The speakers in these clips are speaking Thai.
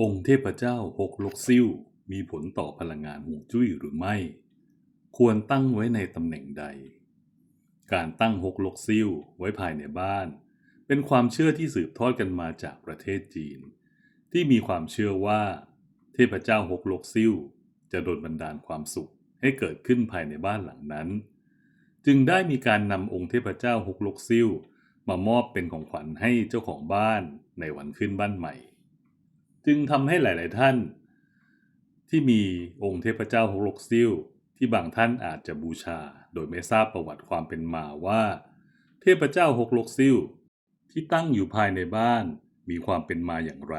องค์เทพเจ้าหกลกซิ่วมีผลต่อพลังงานฮวงจุ้ยหรือไม่ ควรตั้งไว้ในตำแหน่งใด การตั้งหกลกซิ่วไว้ภายในบ้าน เป็นความเชื่อที่สืบทอดกันมาจากประเทศจีน ที่มีความเชื่อว่า เทพเจ้าหกลกซิ่วจะโดนบันดาลความสุขให้เกิดขึ้นภายในบ้านหลังนั้น จึงได้มีการนำองค์เทพเจ้าหกลกซิ่วมามอบเป็นของขวัญให้เจ้าของบ้านในวันขึ้นบ้านใหม่ จึงทำให้หลาย ๆ ท่าน ที่มีองค์เทพเจ้าหกลกซิ่วที่บางท่านอาจจะบูชา โดยไม่ทราบประวัติความเป็นมาว่า เทพเจ้าหกลกซิ่วที่ตั้งอยู่ภายในบ้านมีความเป็นมาอย่างไร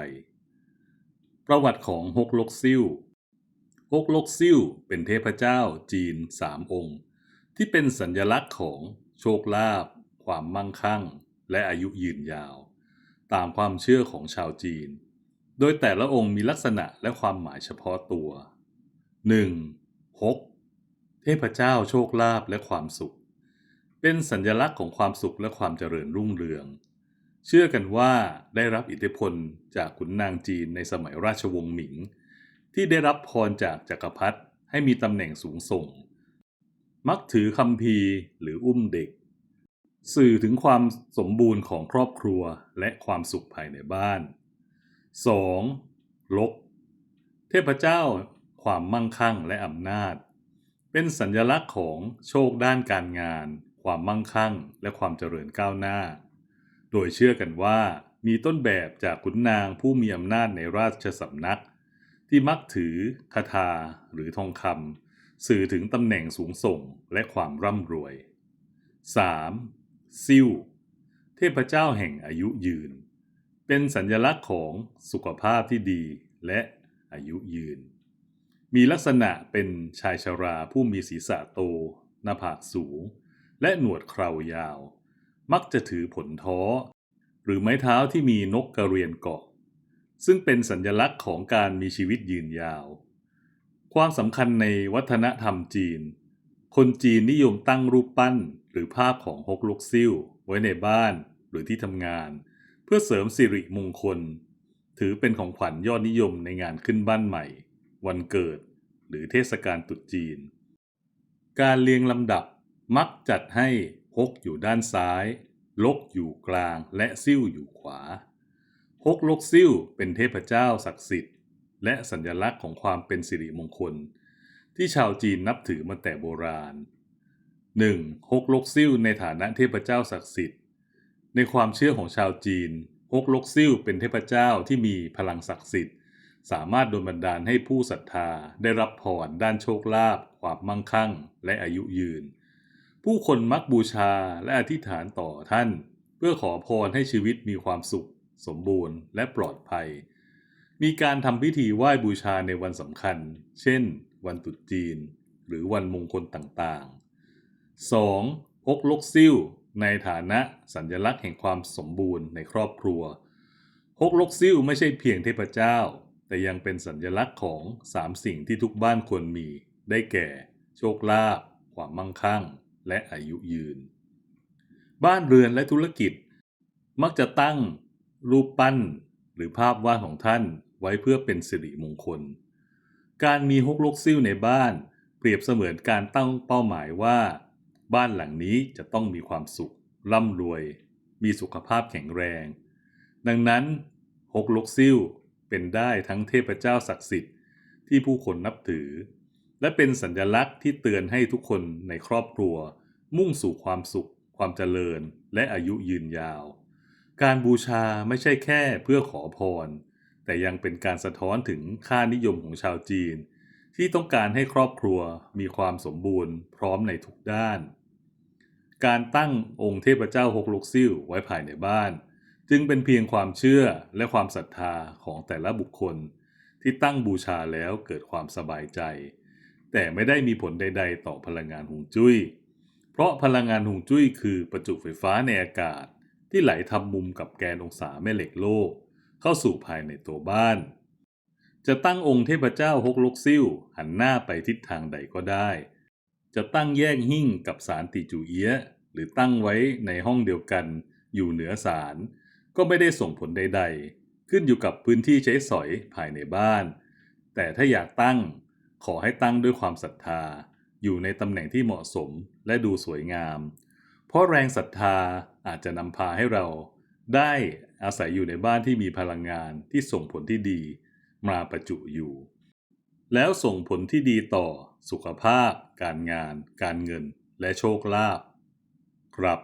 ประวัติของหกลกซิ่วหกลกซิ่วเป็นเทพเจ้าจีนสามองค์ ที่เป็นสัญลักษณ์ของโชคลาภความมั่งคั่ง และอายุยืนยาว ตามความเชื่อของชาวจีน โดยแต่ละองค์มีลักษณะและความหมายเฉพาะตัว 1. ฮกเทพเจ้าโชคลาภและความสุข เป็นสัญลักษณ์ของความสุขและความเจริญรุ่งเรือง เชื่อกันว่าได้รับอิทธิพลจากขุนนางจีนในสมัยราชวงศ์หมิง ที่ได้รับพรจากจักรพรรดิให้มีตำแหน่งสูงส่ง มักถือคำพีหรืออุ้มเด็ก สื่อถึงความสมบูรณ์ของครอบครัวและความสุขภายในบ้าน 2. ลก เทพเจ้า ความมั่งคั่งและอำนาจ เป็นสัญลักษณ์ของโชคด้านการงาน ความมั่งคั่ง และความเจริญก้าวหน้า โดยเชื่อกันว่ามีต้นแบบจากขุนนางผู้มีอำนาจในราชสำนัก ที่มักถือคาถาหรือทองคำสื่อถึงตำแหน่งสูงส่งและความร่ำรวย 3. ซิ่ว เทพเจ้าแห่งอายุยืน เป็นสัญลักษณ์ของสุขภาพที่ดีและอายุยืน มีลักษณะเป็นชายชราผู้มีศีรษะโต หน้าผากสูง และหนวดเครายาว มักจะถือผลท้อ หรือไม้เท้าที่มีนกกระเรียนเกาะ ซึ่งเป็นสัญลักษณ์ของการมีชีวิตยืนยาว ความสำคัญในวัฒนธรรมจีน คนจีนนิยมตั้งรูปปั้นหรือภาพของฮกลกซิ่วไว้ในบ้านหรือที่ทำงาน พื่อเสริมสิริมงคล ถือเป็นของขวัญยอดนิยมในงานขึ้นบ้านใหม่ วันเกิด หรือเทศกาลตรุษจีน การเรียงลำดับมักจัดให้ฮกอยู่ด้านซ้าย ลกอยู่กลางและซิ่วอยู่ขวาฮกลกซิ่วเป็นเทพเจ้าศักดิ์สิทธิ์ และสัญลักษณ์ของความเป็นสิริมงคล ที่ชาวจีนนับถือมาแต่โบราณ 1. ฮกลกซิ่วในฐานะเทพเจ้าศักดิ์สิทธิ์ ในความเชื่อของชาวจีนฮกลกซิ่วเป็นเทพเจ้าที่มีพลังศักดิ์สิทธิ์ สามารถดนบันดาลให้ผู้ศรัทธาได้รับพรด้านโชคลาภความมั่งคั่ง และอายุยืน ผู้คนมักบูชาและอธิษฐานต่อท่าน เพื่อขอพรให้ชีวิตมีความสุข สมบูรณ์ และปลอดภัย มีการทำพิธีไหว้บูชาในวันสำคัญ เช่น วันตรุษจีน หรือวันมงคลต่างๆ 2. ฮกลกซิ่ว ในฐานะสัญลักษณ์แห่งความสมบูรณ์ในครอบครัวฮกลกซิ่วไม่ใช่เพียงเทพเจ้า แต่ยังเป็นสัญลักษณ์ของสามสิ่งที่ทุกบ้านควรมี ได้แก่ โชคลาภความมั่งคั่ง และอายุยืน บ้านเรือนและธุรกิจ มักจะตั้ง รูปปั้น หรือภาพวาดของท่านไว้เพื่อเป็นสิริมงคล การมีฮกลกซิ่วในบ้าน เปรียบเสมือนการตั้งเป้าหมายว่า บ้านหลังนี้จะต้องมีความสุข ร่ำรวย มีสุขภาพแข็งแรง ดังนั้นฮกลกซิ่วเป็นได้ทั้งเทพเจ้าศักดิ์สิทธิ์ที่ผู้คนนับถือ และเป็นสัญลักษณ์ที่เตือนให้ทุกคนในครอบครัว มุ่งสู่ความสุข ความเจริญ และอายุยืนยาว การบูชาไม่ใช่แค่เพื่อขอพร แต่ยังเป็นการสะท้อนถึงค่านิยมของชาวจีน ที่ต้องการให้ครอบครัวมีความสมบูรณ์พร้อมในทุกด้าน การตั้งองค์เทพเจ้าฮกลกซิ่วไว้ภายในบ้าน จึงเป็นเพียงความเชื่อและความศรัทธาของแต่ละบุคคล ที่ตั้งบูชาแล้วเกิดความสบายใจ แต่ไม่ได้มีผลใด ๆ ต่อพลังงานฮวงจุ้ย เพราะพลังงานฮวงจุ้ยคือประจุไฟฟ้าในอากาศ ที่ไหลทำมุมกับแกนองศาแม่เหล็กโลก เข้าสู่ภายในตัวบ้าน จะตั้งองค์เทพเจ้าฮกลกซิ่วหันหน้าไปทิศทางใดก็ได้ จะตั้งแยกหิ้งกับสารติจูเอียะหรือตั้งไว้ในห้องเดียวกันอยู่เหนือศาลก็ไม่ได้ส่งผลใด ๆ ขึ้นอยู่กับพื้นที่ใช้สอยภายในบ้าน แต่ถ้าอยากตั้งขอให้ตั้งด้วยความศรัทธา อยู่ในตำแหน่งที่เหมาะสมและดูสวยงาม เพราะแรงศรัทธาอาจจะนำพาให้เรา ได้อาศัยอยู่ในบ้านที่มีพลังงานที่ส่งผลที่ดี มาประจุอยู่ แล้วส่งผลที่ดีต่อสุขภาพ การงาน การเงิน และโชคลาภครับ